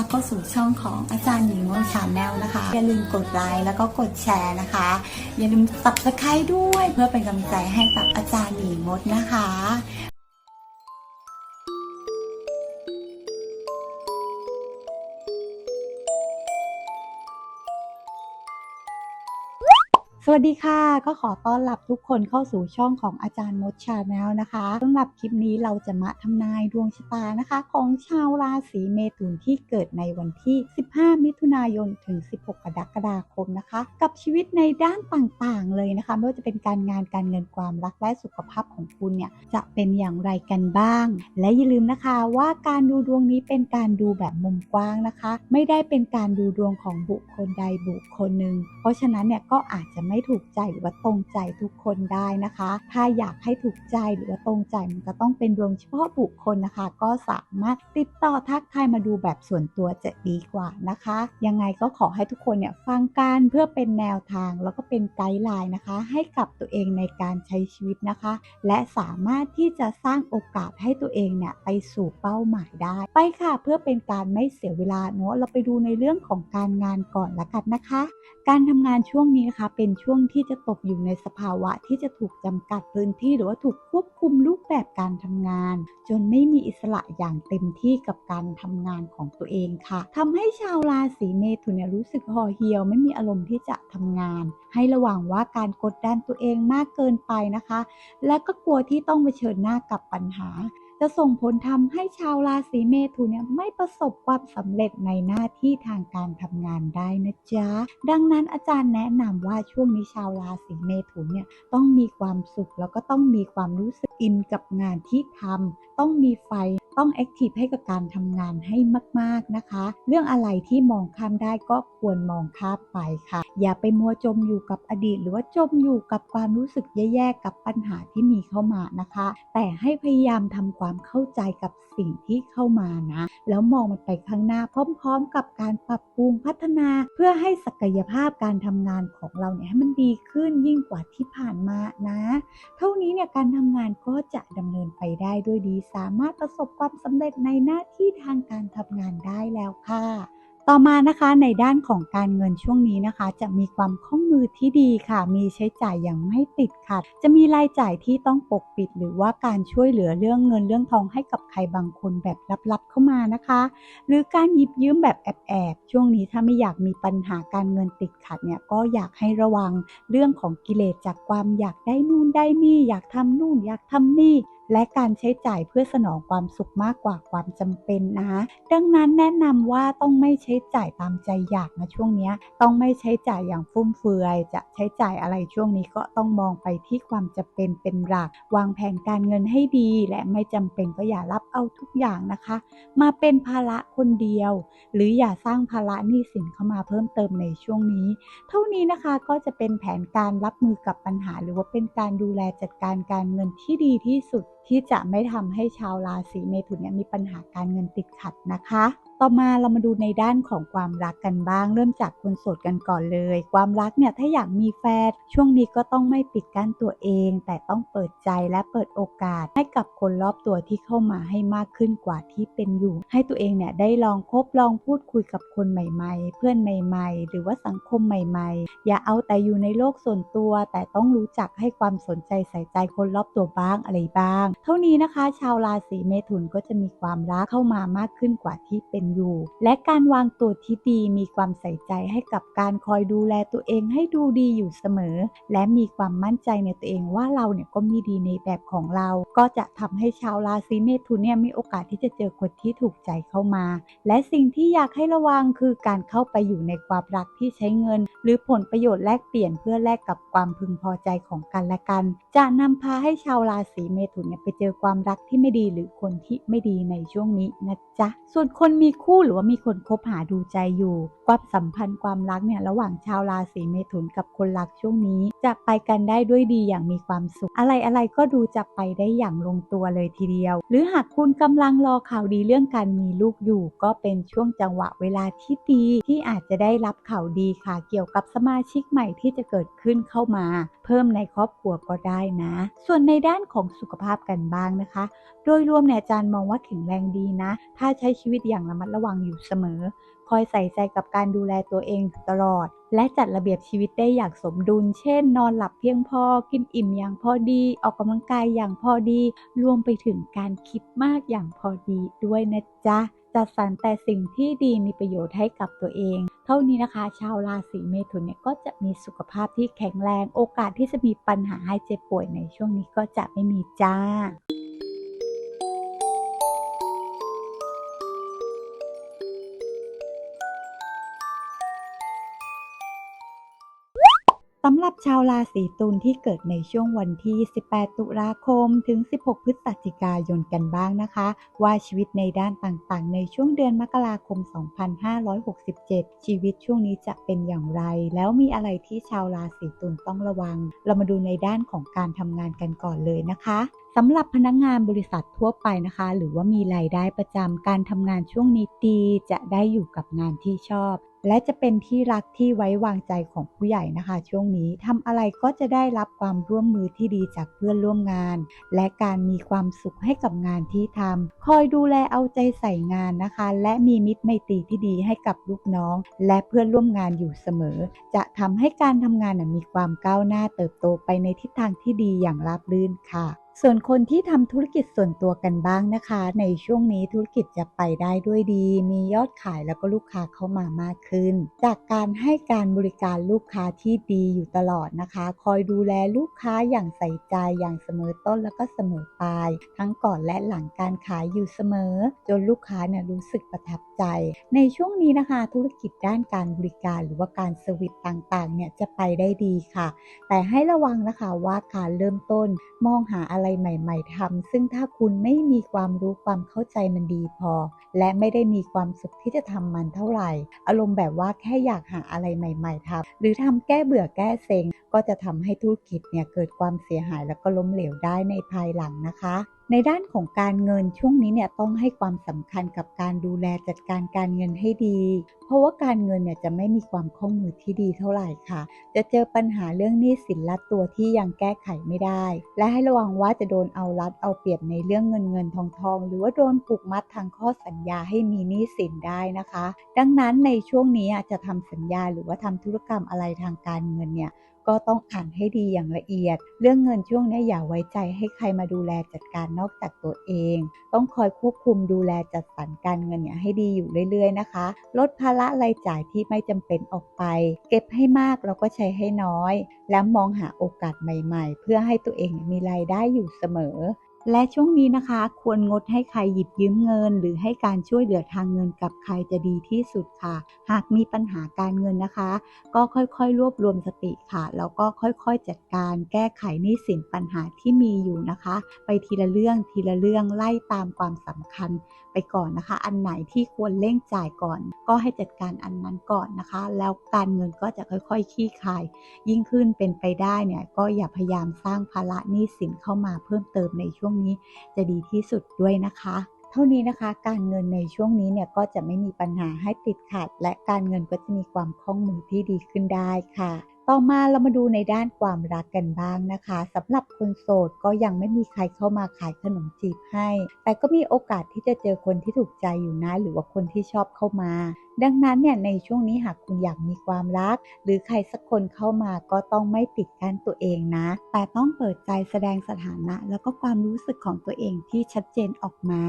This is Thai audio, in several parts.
รับเข้าสู่ช่องของอาจารย์หญิงวงชาแนลนะคะ อย่าลืมกดไลค์แล้วก็กดแชร์นะคะ อย่าลืมตับสไครด้วยเพื่อเป็นกำลังใจให้กับอาจารย์หญิงมดนะคะ วัสดีค่ะ ก็ขอต้อนรับทุกคนเข้าสู่ช่องของอาจารย์มดชาแนลนะคะสำหรับคลิปนี้เราจะมาทำนายดวงชะตานะคะ ของชาวราศีเมถุนที่เกิดในวันที่ 15 มิถุนายนถึง 16 กรกฎาคมนะคะ กับชีวิตในด้านต่างๆ เลยนะคะ ไม่ว่าจะเป็นการงานการเงินความรักและสุขภาพของคุณเนี่ยจะเป็นอย่างไรกันบ้าง และอย่าลืมนะคะว่าการดูดวงนี้เป็นการดูแบบมุมกว้างนะคะ ไม่ได้เป็นการดูดวงของบุคคลใดบุคคลหนึ่งเพราะฉะนั้นเนี่ยก็อาจจะไม่ถูกใจหรือว่าตรงใจทุกคนได้นะคะ ถ้าอยากให้ถูกใจหรือว่าตรงใจมันก็ต้องเป็นดวงเฉพาะบุคคลนะคะ ก็สามารถติดต่อทักทายมาดูแบบส่วนตัวจะดีกว่านะคะ ยังไงก็ขอให้ทุกคนเนี่ยฟังการเพื่อเป็นแนวทางแล้วก็เป็นไกด์ไลน์นะคะ ให้กับตัวเองในการใช้ชีวิตนะคะ และสามารถที่จะสร้างโอกาสให้ตัวเองเนี่ยไปสู่เป้าหมายได้ ไปค่ะเพื่อเป็นการไม่เสียเวลาเนาะเราไปดูในเรื่องของการงานก่อนละกันนะคะ การทำงานช่วงนี้นะคะเป็นช่วงวงที่จะตกอยู่ในสภาวะที่จะถูกจำกัดพื้นที่หรือว่าถูกควบคุมรูปแบบการทำงาน จนไม่มีอิสระอย่างเต็มที่กับการทำงานของตัวเองค่ะทำให้ชาวราศีเมถุนรู้สึกห่อเหี่ยว ไม่มีอารมณ์ที่จะทำงาน ให้ระวังว่าการกดดันตัวเองมากเกินไปนะคะ และก็กลัวที่ต้องเผชิญหน้ากับปัญหา จะส่งผลทำให้ชาวราศีเมถุนเนี่ยไม่ประสบความสำเร็จในหน้าที่ทางการทำงานได้นะจ๊ะ ดังนั้นอาจารย์แนะนำว่าช่วงนี้ชาวราศีเมถุนเนี่ยต้องมีความสุขแล้วก็ต้องมีความรู้สึกอินกับงานที่ทำต้องมีไฟต้องแอคทีฟให้กับการทำงานให้มาก ๆนะคะ เรื่องอะไรที่มองข้ามได้ก็ควรมองข้ามไปค่ะ อย่าไปมัวจมอยู่กับอดีต หรือว่าจมอยู่กับความรู้สึกแย่ๆกับปัญหาที่มีเข้ามานะคะ แต่ให้พยายามทำความเข้าใจกับสิ่งที่เข้ามานะ แล้วมองมันไปข้างหน้าพร้อม ๆ กับการปรับปรุงพัฒนา เพื่อให้ศักยภาพการทำงานของเราเนี่ยให้มันดีขึ้นยิ่งกว่าที่ผ่านมานะ เท่านี้เนี่ยการทำงานก็จะดำเนินไปได้ด้วยดีสามารถประสบความสำเร็จในหน้าที่ทางการทำงานได้แล้วค่ะ ต่อมานะคะในด้านของการเงินช่วงนี้นะคะ จะมีความคล่องมือที่ดีค่ะ มีใช้จ่ายอย่างไม่ติดขัด จะมีรายจ่ายที่ต้องปกปิด หรือว่าการช่วยเหลือเรื่องเงินเรื่องทองให้กับใครบางคนแบบลับๆเข้ามานะคะ หรือการหยิบยืมแบบแอบๆช่วงนี้ถ้าไม่อยากมีปัญหาการเงินติดขัดเนี่ยก็อยากให้ระวังเรื่องของกิเลสจากความอยากได้นู่นได้นี่ อยากทำนู่นอยากทำนี่ และการใช้จ่ายเพื่อสนองความสุขมากกว่าความจำเป็นนะ ดังนั้นแนะนำว่าต้องไม่ใช้จ่ายตามใจอยากนะช่วงนี้ต้องไม่ใช้จ่ายอย่างฟุ่มเฟือย จะใช้จ่ายอะไรช่วงนี้ก็ต้องมองไปที่ความจะเป็นเป็นหลัก วางแผนการเงินให้ดี และไม่จำเป็นก็อย่ารับเอาทุกอย่างนะคะ มาเป็นภาระคนเดียว หรืออย่าสร้างภาระหนี้สินเข้ามาเพิ่มเติมในช่วงนี้ เท่านี้นะคะก็จะเป็นแผนการรับมือกับปัญหา หรือว่าเป็นการดูแลจัดการการเงินที่ดีที่สุด ที่จะไม่ทำให้ชาวราศีเมถุนนี่ยมีปัญหาการเงินติดขัดนะคะ ต่อมาเรามาดูในด้านของความรักกันบ้าง เริ่มจากคนโสดกันก่อนเลย ความรักเนี่ยถ้าอยากมีแฟนช่วงนี้ก็ต้องไม่ปิดกั้นตัวเอง แต่ต้องเปิดใจและเปิดโอกาส ให้กับคนรอบตัวที่เข้ามาให้มากขึ้นกว่าที่เป็นอยู่ ให้ตัวเองเนี่ยได้ลองคบลองพูดคุยกับคนใหม่ ๆ เพื่อนใหม่ ๆ หรือว่าสังคมใหม่ ๆ อย่าเอาแต่อยู่ในโลกส่วนตัว แต่ต้องรู้จักให้ความสนใจใส่ใจคนรอบตัวบ้างอะไรบ้าง เท่านี้นะคะ ชาวราศีเมถุนก็จะมีความรักเข้ามามากขึ้นกว่าที่เป็นอยู่ และการวางตัวที่ดีมีความใส่ใจให้กับการคอยดูแลตัวเองให้ดูดีอยู่เสมอ และมีความมั่นใจในตัวเองว่าเราเนี่ยก็มีดีในแบบของเรา ก็จะทำให้ชาวราศีเมถุนเนี่ยมีโอกาสที่จะเจอคนที่ถูกใจเข้ามา และสิ่งที่อยากให้ระวังคือการเข้าไปอยู่ในความรักที่ใช้เงิน หรือผลประโยชน์แลกเปลี่ยนเพื่อแลกกับความพึงพอใจของกันและกัน จะนำพาให้ชาวราศีเมถุนเนี่ยไปเจอความรักที่ไม่ดีหรือคนที่ไม่ดีในช่วงนี้นะจ๊ะส่วนคนมีคู่หรือว่ามีคนคบหาดูใจอยู่ ความสัมพันธ์ความรักเนี่ยระหว่างชาวราศีเมถุนกับคนรักช่วงนี้ จะไปกันได้ด้วยดีอย่างมีความสุข อะไรอะไรก็ดูจะไปได้อย่างลงตัวเลยทีเดียว หรือหากคุณกำลังรอข่าวดีเรื่องการมีลูกอยู่ ก็เป็นช่วงจังหวะเวลาที่ดี ที่อาจจะได้รับข่าวดีค่ะ เกี่ยวกับสมาชิกใหม่ที่จะเกิดขึ้นเข้ามา พิ่มในครอบครัวก็ได้นะ ส่วนในด้านของสุขภาพกันบ้างนะคะ โดยรวมเนี่ยอาจารย์มองว่าแข็งแรงดีนะ ถ้าใช้ชีวิตอย่างระมัดระวังอยู่เสมอ คอยใส่ใจกับการดูแลตัวเองตลอด และจัดระเบียบชีวิตได้อย่างสมดุล เช่น นอนหลับเพียงพอ กินอิ่มอย่างพอดี ออกกำลังกายอย่างพอดี รวมไปถึงการคิดมากอย่างพอดีด้วยนะจ๊ะจัดสรรแต่สิ่งที่ดีมีประโยชน์ให้กับตัวเอง ท่านี้นะคะ ชาวราศีเมถุนเนี่ยก็จะมีสุขภาพที่แข็งแรง โอกาสที่จะมีปัญหาให้เจ็บป่วยในช่วงนี้ก็จะไม่มีจ้า สำหรับชาวราศีตุลที่เกิดในช่วงวันที่ 18 ตุลาคม ถึง 16 พฤศจิกายนกันบ้างนะคะ ว่าชีวิตในด้านต่างๆ ในช่วงเดือนมกราคม 2567 ชีวิตช่วงนี้จะเป็นอย่างไร แล้วมีอะไรที่ชาวราศีตุลต้องระวัง เรามาดูในด้านของการทำงานกันก่อนเลยนะคะสำหรับพนักงงานบริษัททั่วไปนะคะ หรือว่ามีรายได้ประจำการทำงานช่วงนี้ดีจะได้อยู่กับงานที่ชอบ และจะเป็นที่รักที่ไว้วางใจของผู้ใหญ่นะคะ ช่วงนี้ทำอะไรก็จะได้รับความร่วมมือที่ดีจากเพื่อนร่วมงาน และการมีความสุขให้กับงานที่ทำคอยดูแลเอาใจใส่งานนะคะ และมีมิตรไมตรีที่ดีให้กับลูกน้อง และเพื่อนร่วมงานอยู่เสมอ จะทำให้การทำงานมีความก้าวหน้าเติบโตไปในทิศทางที่ดีอย่างราบรื่นค่ะส่วนคนที่ทำธุรกิจส่วนตัวกันบ้างนะคะ ในช่วงนี้ธุรกิจจะไปได้ด้วยดี มียอดขายแล้วก็ลูกค้าเข้ามามากขึ้น จากการให้การบริการลูกค้าที่ดีอยู่ตลอดนะคะ คอยดูแลลูกค้าอย่างใส่ใจอย่างเสมอต้นแล้วก็เสมอปลาย ทั้งก่อนและหลังการขายอยู่เสมอ จนลูกค้าเนี่ยรู้สึกประทับใจ ในช่วงนี้นะคะ ธุรกิจด้านการบริการหรือว่าการเซอร์วิสต่างๆเนี่ยจะไปได้ดีค่ะ แต่ให้ระวังนะคะว่าการเริ่มต้นมองหาอะไรไรใหม่ ๆทำซึ่งถ้าคุณไม่มีความรู้ความเข้าใจมันดีพอ และไม่ได้มีความสุขที่จะทำมันเท่าไหร่ อารมณ์แบบว่าแค่อยากหาอะไรใหม่ ๆทำหรือทำแก้เบื่อแก้เซ็งก็จะทำให้ธุรกิจเนี่ยเกิดความเสียหายแล้วก็ล้มเหลวได้ในภายหลังนะคะ ในด้านของการเงินช่วงนี้เนี่ยต้องให้ความสำคัญกับการดูแลจัดการการเงินให้ดี เพราะว่าการเงินเนี่ยจะไม่มีความคล่องมือที่ดีเท่าไหร่ค่ะ จะเจอปัญหาเรื่องหนี้สินลัดตัวที่ยังแก้ไขไม่ได้ และให้ระวังว่าจะโดนเอารัดเอาเปรียบในเรื่องเงินเงินทองทอง หรือว่าโดนผูกมัดทางข้อสัญญาให้มีหนี้สินได้นะคะ ดังนั้นในช่วงนี้จะทำสัญญาหรือว่าทำธุรกรรมอะไรทางการเงินเนี่ย ก็ต้องอ่านให้ดีอย่างละเอียด เรื่องเงินช่วงนี้อย่าไว้ใจให้ใครมาดูแลจัดการนอกจากตัวเอง ต้องคอยควบคุมดูแลจัดสรรการเงินเนี่ยให้ดีอยู่เรื่อยๆนะคะ ลดภาระรายจ่ายที่ไม่จำเป็นออกไป เก็บให้มากแล้วก็ใช้ให้น้อย แล้วมองหาโอกาสใหม่ ๆ เพื่อให้ตัวเองมีรายได้อยู่เสมอ และช่วงนี้นะคะ ควรงดให้ใครหยิบยืมเงิน หรือให้การช่วยเหลือทางเงินกับใครจะดีที่สุดค่ะ หากมีปัญหาการเงินนะคะ ก็ค่อยๆ รวบรวมสติค่ะแล้วก็ค่อยๆ จัดการแก้ไขหนี้สินปัญหาที่มีอยู่นะคะ ไปทีละเรื่องทีละเรื่องไล่ตามความสำคัญไปก่อนนะคะ อันไหนที่ควรเร่งจ่ายก่อน ก็ให้จัดการอันนั้นก่อนนะคะ แล้วการเงินก็จะค่อยๆขี้คาย ยิ่งขึ้นเป็นไปได้เนี่ยก็อย่าพยายามสร้างภาระหนี้สินเข้ามาเพิ่มเติมในช่วงนี้จะดีที่สุดด้วยนะคะเท่านี้นะคะการเงินในช่วงนี้เนี่ยก็จะไม่มีปัญหาให้ติดขัด และการเงินก็จะมีความคล่องมือที่ดีขึ้นได้ค่ะ ต่อมาเรามาดูในด้านความรักกันบ้างนะคะสำหรับคนโสดก็ยังไม่มีใครเข้ามาขายขนมจีบให้ แต่ก็มีโอกาสที่จะเจอคนที่ถูกใจอยู่นะ หรือว่าคนที่ชอบเข้ามาดังนั้นเนี่ยในช่วงนี้หากคุณอยากมีความรัก หรือใครสักคนเข้ามาก็ต้องไม่ปิดกั้นตัวเองนะ แต่ต้องเปิดใจแสดงสถานะ แล้วก็ความรู้สึกของตัวเองที่ชัดเจนออกมา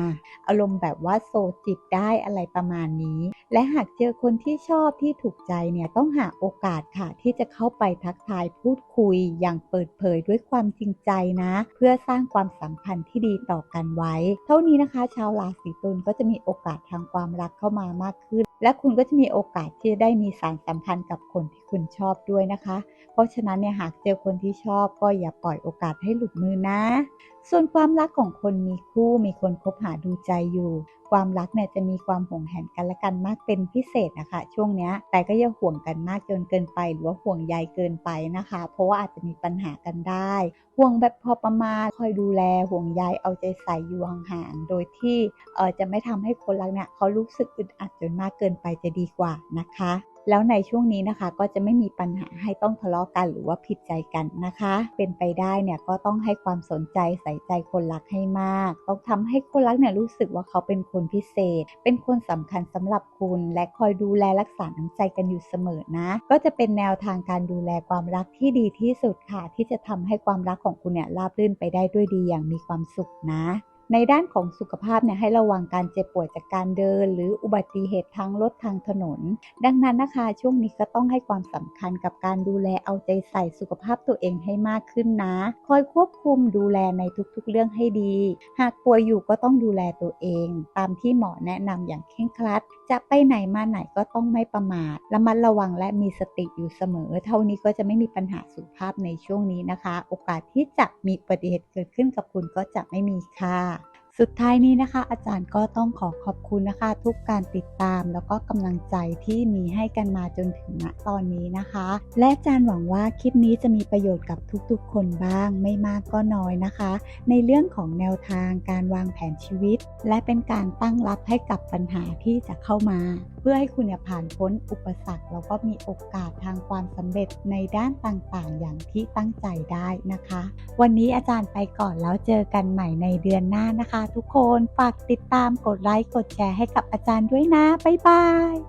อารมณ์แบบว่าโสดจีบได้อะไรประมาณนี้ และหากเจอคนที่ชอบที่ถูกใจเนี่ยต้องหาโอกาสค่ะ ที่จะเข้าไปทักทายพูดคุยอย่างเปิดเผยด้วยความจริงใจนะ เพื่อสร้างความสัมพันธ์ที่ดีต่อกันไว้ เท่านี้นะคะ ชาวราศีตุลก็จะมีโอกาสทางความรักเข้ามามากขึ้น และและคุณก็จะมีโอกาสที่จะได้มีสารสัมพันธ์กับคนที่ คุณชอบด้วยนะคะ เพราะฉะนั้นเนี่ยหากเจอคนที่ชอบก็อย่าปล่อยโอกาสให้หลุดมือนะ ส่วนความรักของคนมีคู่มีคนคบหาดูใจอยู่ ความรักเนี่ยจะมีความห่วงแหนกันและกันมากเป็นพิเศษนะคะ ช่วงเนี้ยแต่ก็อย่าห่วงกันมากจนเกินไป หรือว่าห่วงใยเกินไปนะคะ เพราะว่าอาจจะมีปัญหากันได้ ห่วงแบบพอประมาณคอยดูแลห่วงใยเอาใจใส่อยู่ห่างๆโดยที่เออจะไม่ทำให้คนรักเนี่ยเขารู้สึกอึดอัดจนมากเกินไปจะดีกว่านะคะ แล้วในช่วงนี้นะคะก็จะไม่มีปัญหาให้ต้องทะเลาะกันหรือว่าผิดใจกันนะคะ เป็นไปได้เนี่ยก็ต้องให้ความสนใจใส่ใจคนรักให้มาก ต้องทำให้คนรักเนี่ยรู้สึกว่าเขาเป็นคนพิเศษ เป็นคนสำคัญสำหรับคุณ และคอยดูแลรักษาน้ำใจกันอยู่เสมอนะ ก็จะเป็นแนวทางการดูแลความรักที่ดีที่สุดค่ะ ที่จะทำให้ความรักของคุณเนี่ยราบรื่นไปได้ด้วยดีอย่างมีความสุขนะ ในด้านของสุขภาพเนี่ยให้ระวังการเจ็บป่วยจากการเดิน หรืออุบัติเหตุทางรถทางถนน ดังนั้นนะคะ ช่วงนี้ก็ต้องให้ความสำคัญกับการดูแลเอาใจใส่สุขภาพตัวเองให้มากขึ้นนะ คอยควบคุมดูแลในทุกๆเรื่องให้ดี หากป่วยอยู่ก็ต้องดูแลตัวเอง ตามที่หมอแนะนำอย่างเคร่งครัด จะไปไหนมาไหนก็ต้องไม่ประมาทระมัดระวังและมีสติอยู่เสมอ เท่านี้ก็จะไม่มีปัญหาสุขภาพในช่วงนี้นะคะ โอกาสที่จะมีอุบัติเหตุเกิดขึ้นกับคุณก็จะไม่มีค่ะ สุดท้ายนี้นะคะ อาจารย์ก็ต้องขอขอบคุณนะคะ ทุกการติดตามแล้วก็กำลังใจที่มีให้กันมาจนถึงณตอนนี้นะคะ และอาจารย์หวังว่าคลิปนี้จะมีประโยชน์กับทุกๆ คนบ้าง ไม่มากก็น้อยนะคะ ในเรื่องของแนวทางการวางแผนชีวิต และเป็นการตั้งรับให้กับปัญหาที่จะเข้ามา เพื่อให้คุณผ่านพ้นอุปสรรคแล้วก็มีโอกาสทางความสำเร็จในด้านต่างๆ อย่างที่ตั้งใจได้นะคะ วันนี้อาจารย์ไปก่อนแล้วเจอกันใหม่ในเดือนหน้านะคะทุกคนฝากติดตามกดไลค์กดแชร์ให้กับอาจารย์ด้วยนะ บ๊ายบาย